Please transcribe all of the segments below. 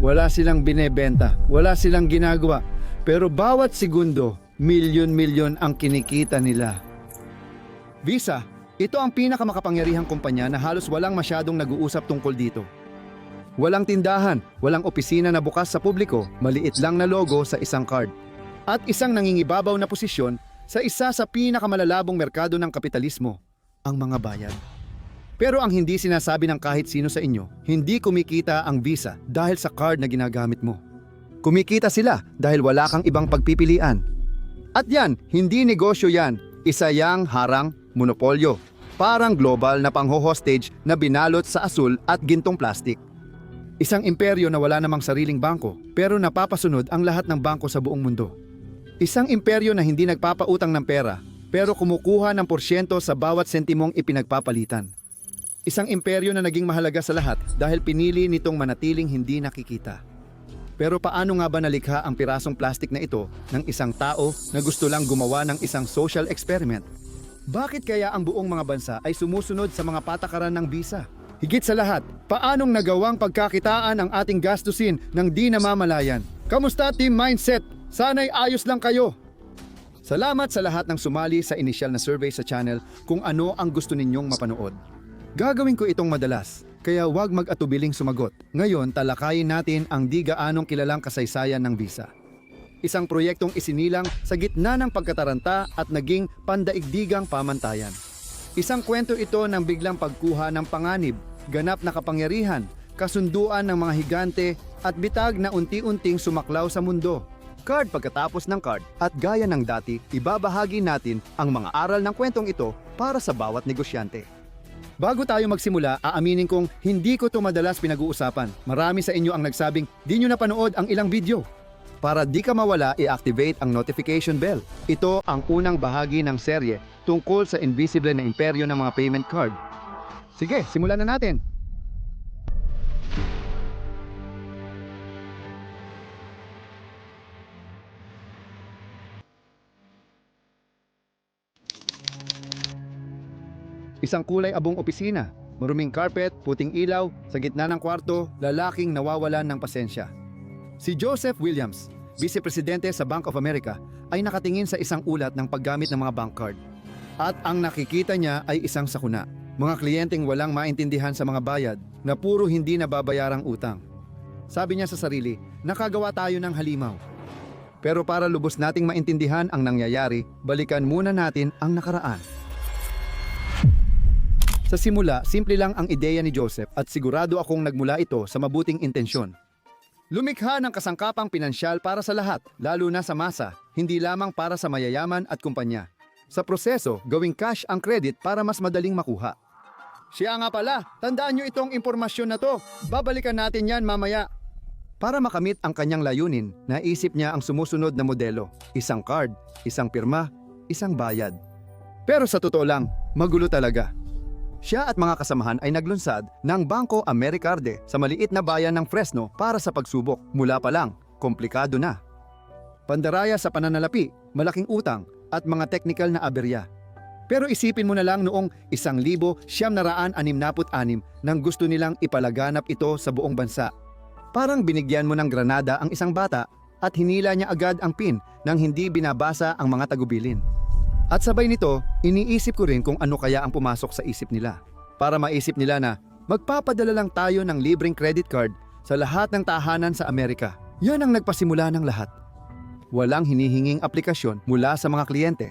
Wala silang binebenta, wala silang ginagawa. Pero bawat segundo, milyon-milyon ang kinikita nila. Visa, ito ang pinakamakapangyarihang kumpanya na halos walang masyadong nag-uusap tungkol dito. Walang tindahan, walang opisina na bukas sa publiko, maliit lang na logo sa isang card. At isang nangingibabaw na posisyon sa isa sa pinakamalalabong merkado ng kapitalismo, ang mga bayad. Pero ang hindi sinasabi ng kahit sino sa inyo, hindi kumikita ang visa dahil sa card na ginagamit mo. Kumikita sila dahil wala kang ibang pagpipilian. At yan, hindi negosyo yan, isa yang harang monopolyo. Parang global na pangho-hostage na binalot sa asul at gintong plastik. Isang imperyo na wala namang sariling bangko pero napapasunod ang lahat ng bangko sa buong mundo. Isang imperyo na hindi nagpapautang ng pera pero kumukuha ng porsyento sa bawat sentimong ipinagpapalitan. Isang imperyo na naging mahalaga sa lahat dahil pinili nitong manatiling hindi nakikita. Pero paano nga ba nalikha ang pirasong plastik na ito ng isang tao na gusto lang gumawa ng isang social experiment? Bakit kaya ang buong mga bansa ay sumusunod sa mga patakaran ng bisa? Higit sa lahat, paanong nagawang pagkakitaan ang ating gastusin ng di namamalayan? Kamusta Team Mindset? Sana'y ayos lang kayo. Salamat sa lahat ng sumali sa initial na survey sa channel kung ano ang gusto ninyong mapanood. Gagawin ko itong madalas, kaya huwag mag-atubiling sumagot. Ngayon, talakayin natin ang di gaanong kilalang kasaysayan ng visa. Isang proyektong isinilang sa gitna ng pagkataranta at naging pandaigdigang pamantayan. Isang kwento ito ng biglang pagkuha ng panganib, ganap na kapangyarihan, kasunduan ng mga higante at bitag na unti-unting sumaklaw sa mundo. Card pagkatapos ng card at gaya ng dati, ibabahagi natin ang mga aral ng kwentong ito para sa bawat negosyante. Bago tayo magsimula, aaminin kong hindi ko ito madalas pinag-uusapan. Marami sa inyo ang nagsabing di nyo napanood ang ilang video. Para di ka mawala, i-activate ang notification bell. Ito ang unang bahagi ng serye tungkol sa invisible na imperyo ng mga payment card. Sige, simulan na natin. Isang kulay abong opisina, maruming carpet, puting ilaw, sa gitna ng kwarto, lalaking nawawalan ng pasensya. Si Joseph Williams, Vice Presidente sa Bank of America, ay nakatingin sa isang ulat ng paggamit ng mga bank card. At ang nakikita niya ay isang sakuna. Mga kliyenteng walang maintindihan sa mga bayad na puro hindi nababayarang utang. Sabi niya sa sarili, nakagawa tayo ng halimaw. Pero para lubos nating maintindihan ang nangyayari, balikan muna natin ang nakaraan. Sa simula, simple lang ang ideya ni Joseph at sigurado akong nagmula ito sa mabuting intensyon. Lumikha ng kasangkapang pinansyal para sa lahat, lalo na sa masa, hindi lamang para sa mayayaman at kumpanya. Sa proseso, gawing cash ang credit para mas madaling makuha. Siya nga pala, tandaan nyo itong impormasyon na to. Babalikan natin yan mamaya. Para makamit ang kanyang layunin, naisip niya ang sumusunod na modelo. Isang card, isang pirma, isang bayad. Pero sa totoo lang, magulo talaga. Siya at mga kasamahan ay naglunsad ng Bangko Americarte sa maliit na bayan ng Fresno para sa pagsubok. Mula pa lang, komplikado na. Pandaraya sa pananalapi, malaking utang at mga teknikal na aberya. Pero isipin mo na lang noong 1966 nang gusto nilang ipalaganap ito sa buong bansa. Parang binigyan mo ng granada ang isang bata at hinila niya agad ang pin nang hindi binabasa ang mga tagubilin. At sabay nito, iniisip ko rin kung ano kaya ang pumasok sa isip nila. Para maisip nila na magpapadala lang tayo ng libreng credit card sa lahat ng tahanan sa Amerika. Yan ang nagpasimula ng lahat. Walang hinihinging aplikasyon mula sa mga kliyente.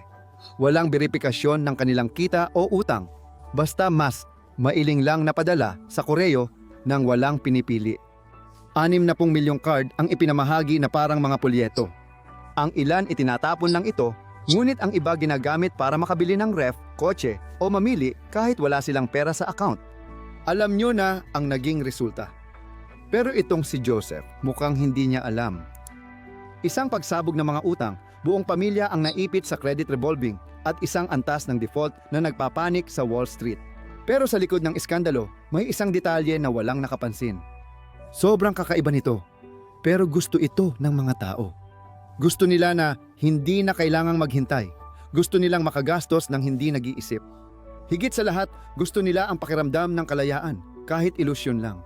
Walang verifikasyon ng kanilang kita o utang. Basta mas mailing lang napadala sa koreo nang walang pinipili. Anim na pong milyong card ang ipinamahagi na parang mga polyeto. Ang ilan itinatapon lang ito, ngunit ang iba ginagamit para makabili ng ref, kotse o mamili kahit wala silang pera sa account. Alam nyo na ang naging resulta. Pero itong si Joseph, mukhang hindi niya alam. Isang pagsabog ng mga utang, buong pamilya ang naipit sa credit revolving at isang antas ng default na nagpapanik sa Wall Street. Pero sa likod ng iskandalo, may isang detalye na walang nakapansin. Sobrang kakaiba nito, pero gusto ito ng mga tao. Gusto nila na hindi na kailangang maghintay. Gusto nilang makagastos ng hindi nag-iisip. Higit sa lahat, gusto nila ang pakiramdam ng kalayaan, kahit ilusyon lang.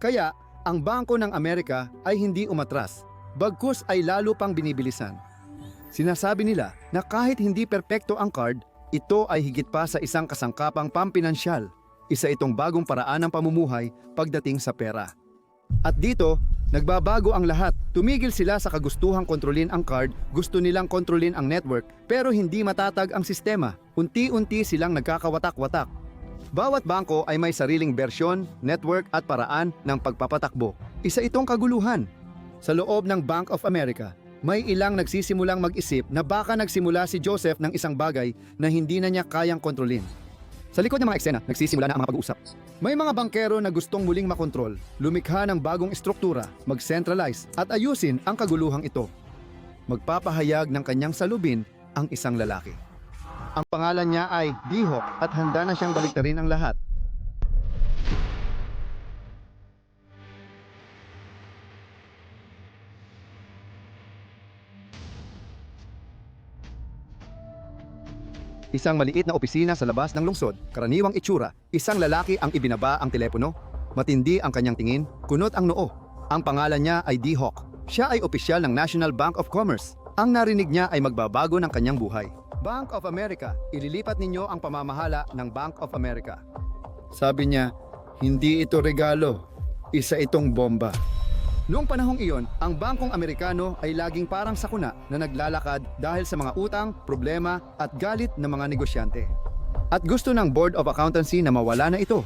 Kaya, Ang Bangko ng Amerika ay hindi umatras, bagkus ay lalo pang binibilisan. Sinasabi nila na kahit hindi perpekto ang card, ito ay higit pa sa isang kasangkapang pampinansyal. Isa itong bagong paraan ng pamumuhay pagdating sa pera. At dito, nagbabago ang lahat. Tumigil sila sa kagustuhang kontrolin ang card, gusto nilang kontrolin ang network, pero hindi matatag ang sistema. Unti-unti silang nagkakawatak-watak. Bawat bangko ay may sariling bersyon, network at paraan ng pagpapatakbo. Isa itong kaguluhan. Sa loob ng Bank of America, may ilang nagsisimulang mag-isip na baka nagsimula si Joseph ng isang bagay na hindi na niya kayang kontrolin. Sa likod ng mga eksena, nagsisimula na ang mga pag-uusap. May mga bankero na gustong muling makontrol, lumikha ng bagong estruktura, mag-centralize at ayusin ang kaguluhang ito. Magpapahayag ng kanyang salubin ang isang lalaki. Ang pangalan niya ay Dihok at handa na siyang baliktarin ang lahat. Isang maliit na opisina sa labas ng lungsod, karaniwang itsura, isang lalaki ang ibinaba ang telepono, matindi ang kanyang tingin, kunot ang noo. Ang pangalan niya ay D-Hawk. Siya ay opisyal ng National Bank of Commerce. Ang narinig niya ay magbabago ng kanyang buhay. Bank of America, ililipat ninyo ang pamamahala ng Bank of America. Sabi niya, hindi ito regalo, isa itong bomba. Noong panahong iyon, ang bangkong Amerikano ay laging parang sakuna na naglalakad dahil sa mga utang, problema at galit ng mga negosyante. At gusto ng Board of Accountancy na mawala na ito.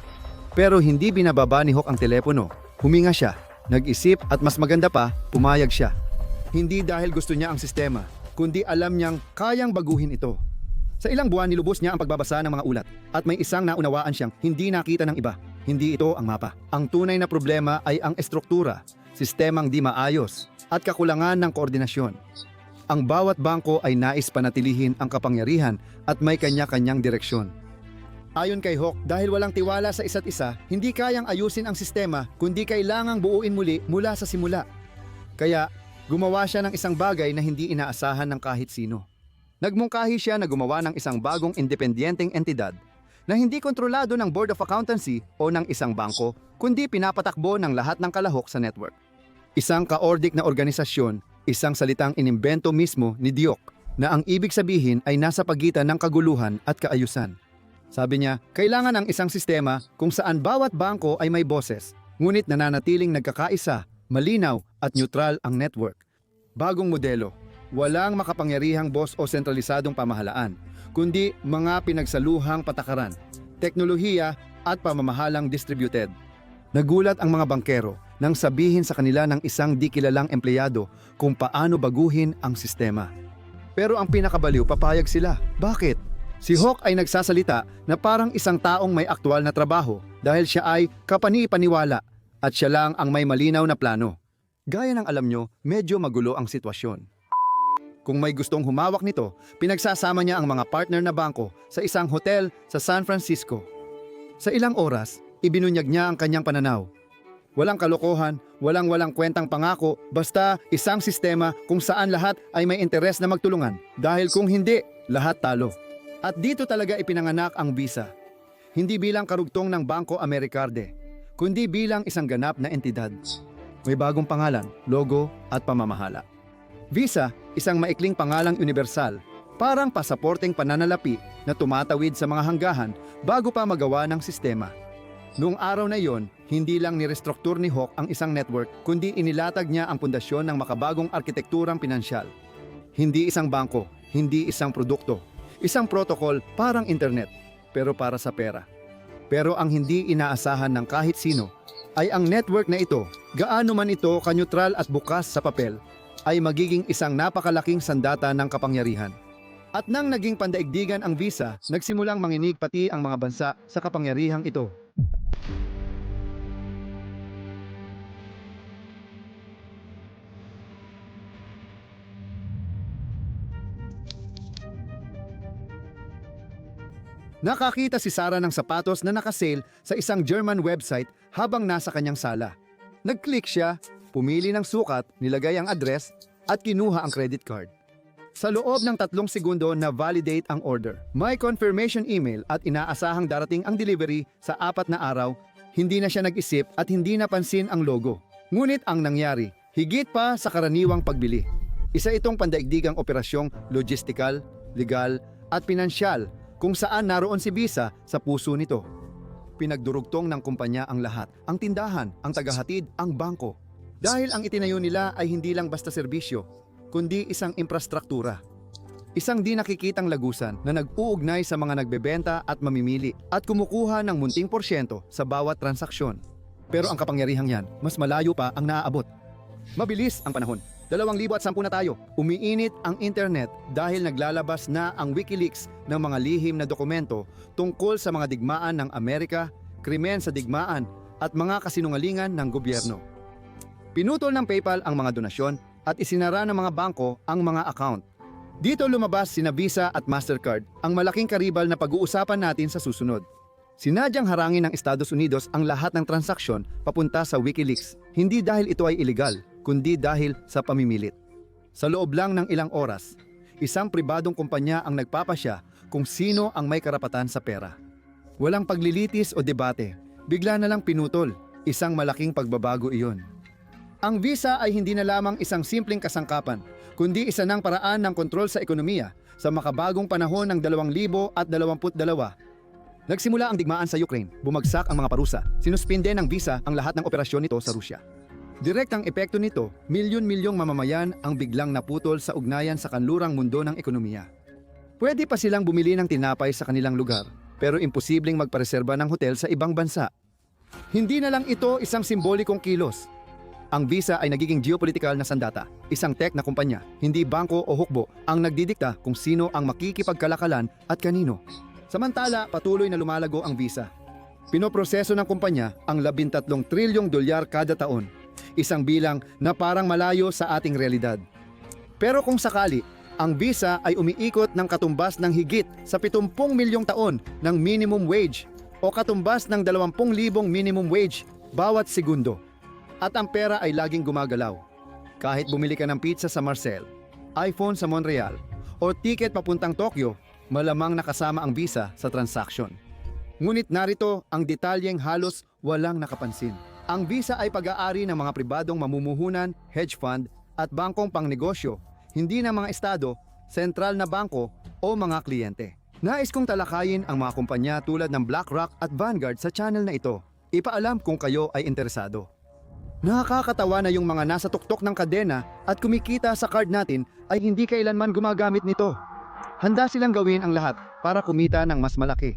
Pero hindi binababa ni Hawk ang telepono. Huminga siya, nag-isip at mas maganda pa, pumayag siya. Hindi dahil gusto niya ang sistema, kundi alam niyang kayang baguhin ito. Sa ilang buwan nilubos niya ang pagbabasa ng mga ulat at may isang naunawaan siyang hindi nakita ng iba. Hindi ito ang mapa. Ang tunay na problema ay ang estruktura, sistemang di maayos, at kakulangan ng koordinasyon. Ang bawat bangko ay nais panatilihin ang kapangyarihan at may kanya-kanyang direksyon. Ayon kay Hawk, dahil walang tiwala sa isa't isa, hindi kayang ayusin ang sistema kundi kailangang buuin muli mula sa simula. Kaya, gumawa siya ng isang bagay na hindi inaasahan ng kahit sino. Nagmungkahi siya na gumawa ng isang bagong independyenteng entidad na hindi kontrolado ng Board of Accountancy o ng isang bangko, kundi pinapatakbo ng lahat ng kalahok sa network. Isang kaordik na organisasyon, isang salitang inimbento mismo ni Diok na ang ibig sabihin ay nasa pagitan ng kaguluhan at kaayusan. Sabi niya, kailangan ng isang sistema kung saan bawat bangko ay may boses, ngunit nananatiling nagkakaisa, malinaw at neutral ang network. Bagong modelo, walang makapangyarihang boss o sentralisadong pamahalaan, kundi mga pinagsaluhang patakaran, teknolohiya at pamamahalang distributed. Nagulat ang mga bankero nang sabihin sa kanila ng isang di kilalang empleyado kung paano baguhin ang sistema. Pero ang pinakabaliw, papayag sila. Bakit? Si Hawk ay nagsasalita na parang isang taong may aktwal na trabaho dahil siya ay kapani-paniwala at siya lang ang may malinaw na plano. Gaya ng alam nyo, medyo magulo ang sitwasyon. Kung may gustong humawak nito, pinagsasama niya ang mga partner na bangko sa isang hotel sa San Francisco. Sa ilang oras, ibinunyag niya ang kanyang pananaw. Walang kalokohan, walang-walang kwentang pangako, basta isang sistema kung saan lahat ay may interes na magtulungan. Dahil kung hindi, lahat talo. At dito talaga ipinanganak ang Visa. Hindi bilang karugtong ng Bangko Americarde, kundi bilang isang ganap na entidad. May bagong pangalan, logo at pamamahala. Visa, isang maikling pangalang universal, parang pasaporteng pananalapi na tumatawid sa mga hanggahan bago pa magawa ng sistema. Noong araw na iyon, hindi lang nirestruktur ni Hawk ang isang network, kundi inilatag niya ang pundasyon ng makabagong arkitekturang pinansyal. Hindi isang bangko, hindi isang produkto, isang protocol parang internet, pero para sa pera. Pero ang hindi inaasahan ng kahit sino ay ang network na ito, gaano man ito kanyutral at bukas sa papel, ay magiging isang napakalaking sandata ng kapangyarihan. At nang naging pandaigdigan ang visa, nagsimulang manginig pati ang mga bansa sa kapangyarihang ito. Nakakita si Sarah ng sapatos na nakasale sa isang German website habang nasa kanyang sala. Nag-click siya, pumili ng sukat, nilagay ang address, at kinuha ang credit card. Sa loob ng tatlong segundo na validate ang order. May confirmation email at inaasahang darating ang delivery sa apat na araw, hindi na siya nag-isip at hindi napansin ang logo. Ngunit ang nangyari, higit pa sa karaniwang pagbili. Isa itong pandaigdigang operasyong logistikal, legal at pinansyal kung saan naroon si Visa sa puso nito. Pinagdurugtong ng kumpanya ang lahat, ang tindahan, ang tagahatid, ang bangko. Dahil ang itinayo nila ay hindi lang basta serbisyo, kundi isang infrastruktura. Isang di nakikitang lagusan na nag-uugnay sa mga nagbebenta at mamimili at kumukuha ng munting porsyento sa bawat transaksyon. Pero ang kapangyarihang yan, mas malayo pa ang naaabot. Mabilis ang panahon. 2010 na tayo. Umiinit ang internet dahil naglalabas na ang Wikileaks ng mga lihim na dokumento tungkol sa mga digmaan ng Amerika, krimen sa digmaan at mga kasinungalingan ng gobyerno. Pinutol ng PayPal ang mga donasyon at isinara ng mga bangko ang mga account. Dito lumabas sina Visa at Mastercard, ang malaking karibal na pag-uusapan natin sa susunod. Sinadyang harangin ng Estados Unidos ang lahat ng transaksyon papunta sa Wikileaks, hindi dahil ito ay illegal, kundi dahil sa pamimilit. Sa loob lang ng ilang oras, isang pribadong kumpanya ang nagpapasya kung sino ang may karapatan sa pera. Walang paglilitis o debate, bigla na lang pinutol, isang malaking pagbabago iyon. Ang visa ay hindi na lamang isang simpleng kasangkapan, kundi isa ng paraan ng kontrol sa ekonomiya sa makabagong panahon ng 2022. Nagsimula ang digmaan sa Ukraine, bumagsak ang mga parusa, sinuspinde ng visa ang lahat ng operasyon nito sa Rusya. Direktang epekto nito, milyon-milyong mamamayan ang biglang naputol sa ugnayan sa kanlurang mundo ng ekonomiya. Pwede pa silang bumili ng tinapay sa kanilang lugar, pero imposibleng magpareserba ng hotel sa ibang bansa. Hindi na lang ito isang simbolikong kilos. Ang Visa ay nagiging geopolitical na sandata, isang tech na kumpanya, hindi bangko o hukbo ang nagdidikta kung sino ang makikipagkalakalan at kanino. Samantala, patuloy na lumalago ang Visa. Pinoproseso ng kumpanya ang 13 trilyong dolyar kada taon, isang bilang na parang malayo sa ating realidad. Pero kung sakali, ang visa ay umiikot ng katumbas ng higit sa 70 milyong taon ng minimum wage o katumbas ng 20,000 minimum wage bawat segundo. At ang pera ay laging gumagalaw. Kahit bumili ka ng pizza sa Marcel, iPhone sa Montreal, o ticket papuntang Tokyo, malamang nakasama ang visa sa transaction. Ngunit narito ang detalyeng halos walang nakapansin. Ang visa ay pag-aari ng mga pribadong mamumuhunan, hedge fund at bangkong pangnegosyo, hindi ng mga estado, sentral na bangko o mga kliyente. Nais kong talakayin ang mga kumpanya tulad ng BlackRock at Vanguard sa channel na ito. Ipaalam kung kayo ay interesado. Nakakatawa na yung mga nasa tuktok ng kadena at kumikita sa card natin ay hindi kailanman gumagamit nito. Handa silang gawin ang lahat para kumita ng mas malaki.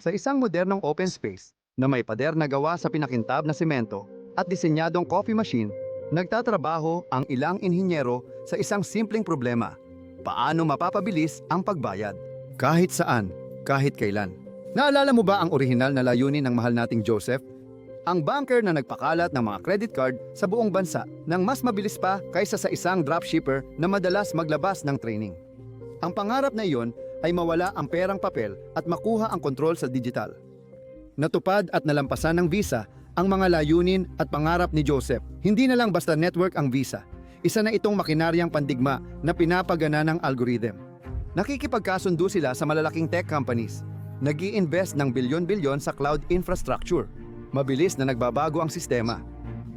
Sa isang modernong open space na may pader na gawa sa pinakintab na semento at disenyadong coffee machine, nagtatrabaho ang ilang inhinyero sa isang simpleng problema. Paano mapapabilis ang pagbayad? Kahit saan, kahit kailan. Naalala mo ba ang orihinal na layunin ng mahal nating Joseph? Ang banker na nagpakalat ng mga credit card sa buong bansa nang mas mabilis pa kaysa sa isang dropshipper na madalas maglabas ng training. Ang pangarap na iyon ay mawala ang perang papel at makuha ang kontrol sa digital. Natupad at nalampasan ng Visa ang mga layunin at pangarap ni Joseph. Hindi na lang basta network ang Visa. Isa na itong makinaryang pandigma na pinapagana ng algorithm. Nakikipagkasundo sila sa malalaking tech companies. nag invest ng bilyon-bilyon sa cloud infrastructure. Mabilis na nagbabago ang sistema.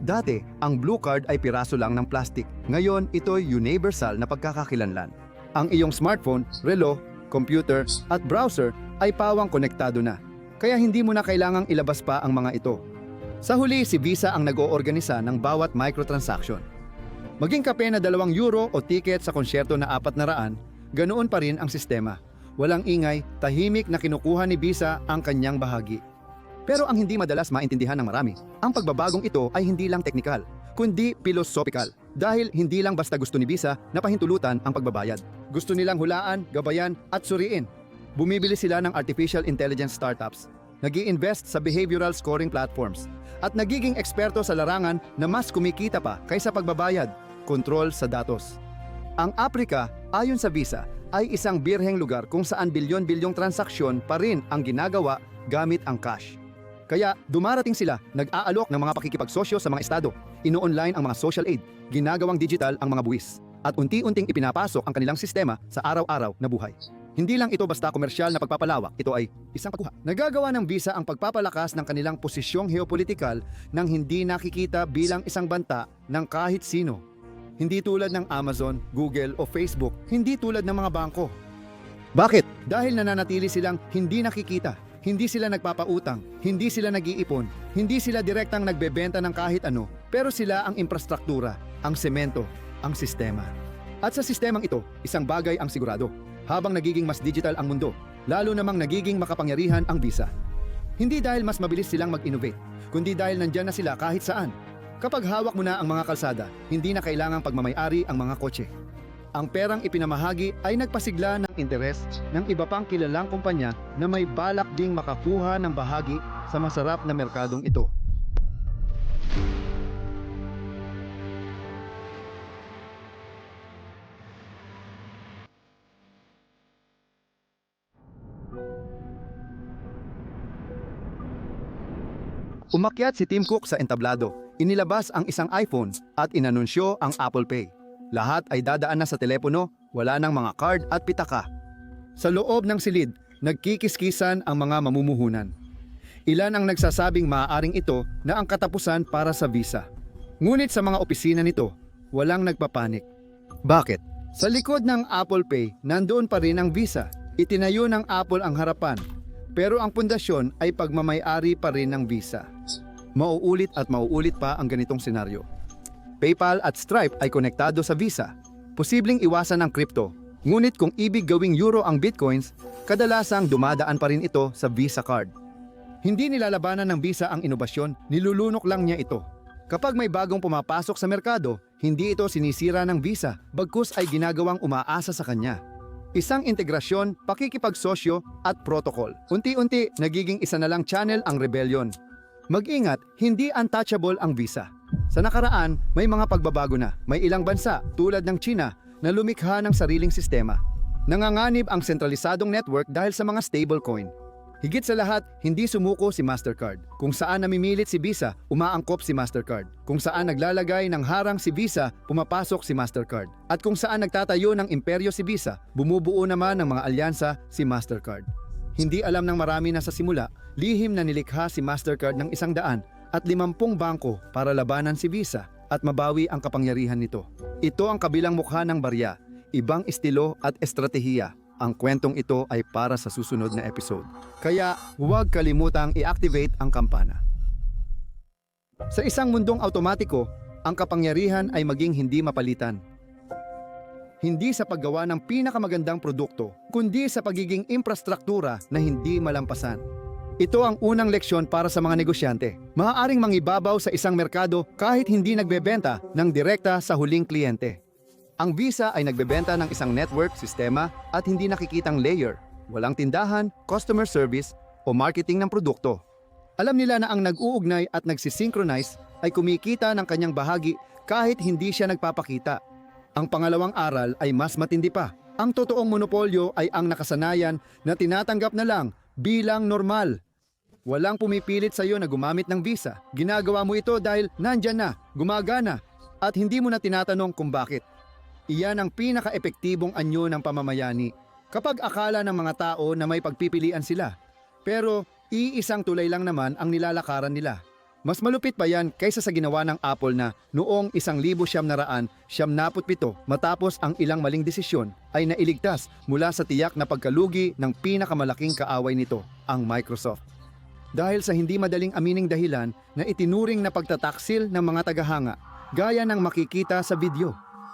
Dati, ang blue card ay piraso lang ng plastic. Ngayon, ito'y universal na pagkakakilanlan. Ang iyong smartphone, relo, computer at browser ay pawang konektado na. Kaya hindi mo na kailangang ilabas pa ang mga ito. Sa huli, si Visa ang nag-oorganisa ng bawat microtransaction. Maging kape na 2 euro o ticket sa konsyerto na 400, ganoon pa rin ang sistema. Walang ingay, tahimik na kinukuha ni Visa ang kanyang bahagi. Pero ang hindi madalas maintindihan ng marami, ang pagbabagong ito ay hindi lang teknikal, kundi philosophical. Dahil hindi lang basta gusto ni Visa na pahintulutan ang pagbabayad. Gusto nilang hulaan, gabayan at suriin. Bumibili sila ng artificial intelligence startups, nag invest sa behavioral scoring platforms, at nagiging eksperto sa larangan na mas kumikita pa kaysa pagbabayad, kontrol sa datos. Ang Aprika, ayon sa Visa, ay isang birheng lugar kung saan bilyon-bilyong transaksyon pa rin ang ginagawa gamit ang cash. Kaya dumarating sila, nag-aalok ng mga pakikipagsosyo sa mga estado, ino-online ang mga social aid, ginagawang digital ang mga buwis, at unti-unting ipinapasok ang kanilang sistema sa araw-araw na buhay. Hindi lang ito basta komersyal na pagpapalawak, ito ay isang pagkuha. Nagagawa ng Visa ang pagpapalakas ng kanilang posisyong geopolitikal nang hindi nakikita bilang isang banta ng kahit sino. Hindi tulad ng Amazon, Google o Facebook, hindi tulad ng mga bangko. Bakit? Dahil nananatili silang hindi nakikita, hindi sila nagpapautang, hindi sila nag-iipon, hindi sila direktang nagbebenta ng kahit ano, pero sila ang infrastruktura, ang semento, ang sistema. At sa sistemang ito, isang bagay ang sigurado. Habang nagiging mas digital ang mundo, lalo namang nagiging makapangyarihan ang visa. Hindi dahil mas mabilis silang mag-innovate, kundi dahil nandyan na sila kahit saan. Kapag hawak mo na ang mga kalsada, hindi na kailangang pagmamayari ang mga kotse. Ang perang ipinamahagi ay nagpasigla ng interes ng iba pang kilalang kumpanya na may balak ding makakuha ng bahagi sa masarap na merkadong ito. Umakyat si Tim Cook sa entablado. Inilabas ang isang iPhone at inanunsyo ang Apple Pay. Lahat ay dadaan na sa telepono, wala nang mga card at pitaka. Sa loob ng silid, nagkikiskisan ang mga mamumuhunan. Ilan ang nagsasabing maaaring ito na ang katapusan para sa visa. Ngunit sa mga opisina nito, walang nagpapanik. Bakit? Sa likod ng Apple Pay, nandoon pa rin ang visa. Itinayo ng Apple ang harapan, pero ang pundasyon ay pagmamayari pa rin ng visa. Mauulit at mauulit pa ang ganitong senaryo. PayPal at Stripe ay konektado sa Visa. Posibleng iwasan ang crypto. Ngunit kung ibig gawing euro ang bitcoins, kadalasang dumadaan pa rin ito sa Visa card. Hindi nilalabanan ng Visa ang inobasyon, nilulunok lang niya ito. Kapag may bagong pumapasok sa merkado, hindi ito sinisira ng Visa, bagkus ay ginagawang umaasa sa kanya. Isang integrasyon, pakikipagsosyo at protocol. Unti-unti, nagiging isa na lang channel ang rebellion. Mag-ingat, hindi untouchable ang visa. Sa nakaraan, may mga pagbabago na. May ilang bansa, tulad ng China, na lumikha ng sariling sistema. Nanganganib ang sentralisadong network dahil sa mga stablecoin. Higit sa lahat, hindi sumuko si Mastercard. Kung saan namimilit si Visa, umaangkop si Mastercard. Kung saan naglalagay ng harang si Visa, pumapasok si Mastercard. At kung saan nagtatayo ng imperyo si Visa, bumubuo naman ng mga alyansa si Mastercard. Hindi alam ng marami na sa simula, lihim na nilikha si Mastercard ng isang daan at limampung bangko para labanan si Visa at mabawi ang kapangyarihan nito. Ito ang kabilang mukha ng barya, ibang estilo at estratehiya. Ang kwentong ito ay para sa susunod na episode. Kaya huwag kalimutang i-activate ang kampana. Sa isang mundong automatiko, ang kapangyarihan ay maging hindi mapalitan. Hindi sa paggawa ng pinakamagandang produkto, kundi sa pagiging infrastruktura na hindi malampasan. Ito ang unang leksyon para sa mga negosyante. Maaaring mangibabaw sa isang merkado kahit hindi nagbebenta ng direkta sa huling kliyente. Ang Visa ay nagbebenta ng isang network, sistema at hindi nakikitang layer. Walang tindahan, customer service o marketing ng produkto. Alam nila na ang nag-uugnay at nagsisynchronize ay kumikita ng kanyang bahagi kahit hindi siya nagpapakita. Ang pangalawang aral ay mas matindi pa. Ang totoong monopolyo ay ang nakasanayan na tinatanggap na lang bilang normal. Walang pumipilit sa iyo na gumamit ng visa. Ginagawa mo ito dahil nandyan na, gumagana, at hindi mo na tinatanong kung bakit. Iyan ang pinaka-epektibong anyo ng pamamayani. Kapag akala ng mga tao na may pagpipilian sila. Pero iisang tulay lang naman ang nilalakaran nila. Mas malupit pa yan kaysa sa ginawa ng Apple na noong 1977 matapos ang ilang maling desisyon ay nailigtas mula sa tiyak na pagkalugi ng pinakamalaking kaaway nito, ang Microsoft. Dahil sa hindi madaling amining dahilan na itinuring na pagtataksil ng mga tagahanga, gaya ng makikita sa video.